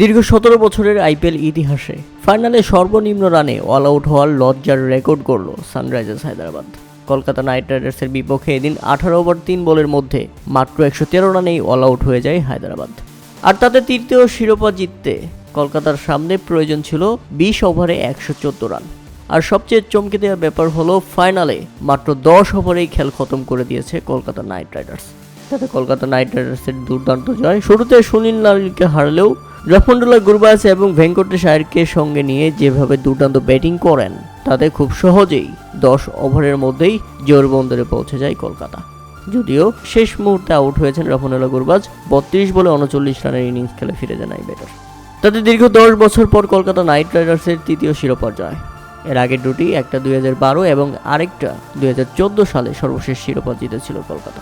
দীর্ঘ সতেরো বছরের আইপিএল ইতিহাসে ফাইনালে সর্বনিম্ন রানে অল আউট হওয়ার লজ্জার রেকর্ড করল সানরাইজার্স হায়দ্রাবাদ। কলকাতা নাইট রাইডার্সের বিপক্ষে এদিন আঠারো ওভার তিন বলের মধ্যে মাত্র একশো তেরো রানেই অল আউট হয়ে যায় হায়দ্রাবাদ। আর তাতে তৃতীয় শিরোপা জিততে কলকাতার সামনে প্রয়োজন ছিল বিশ ওভারে একশো চোদ্দ রান। আর সবচেয়ে চমকে দেওয়ার ব্যাপার হলো ফাইনালে মাত্র দশ ওভারেই খেল খতম করে দিয়েছে কলকাতা নাইট রাইডার্স। তাতে কলকাতা নাইট রাইডার্সের দুর্দান্ত জয় শুরুতে সুনীল নারিলকে হারলেও রফমন্ডুল্লাহ গুরবাস এবং ভেঙ্কটেশ আয়ারকে সঙ্গে নিয়ে যেভাবে দুর্দান্ত ব্যাটিং করেন, তাতে খুব সহজেই দশ ওভারের মধ্যেই জোরবন্দরে পৌঁছে যায় কলকাতা। যদিও শেষ মুহূর্তে আউট হয়েছেন রফনুল্লাহ গুরবাজ, বত্রিশ বলে উনচল্লিশ রানের ইনিংস খেলে ফিরে যান এই ব্যাটার তাতে দীর্ঘ দশ বছর পর কলকাতা নাইট রাইডার্সের তৃতীয় শিরোপা জয়। এর আগের দুটি, একটা দুই হাজার বারো এবং আরেকটা দুই হাজার চোদ্দ সালে সর্বশেষ শিরোপা জিতেছিল কলকাতা।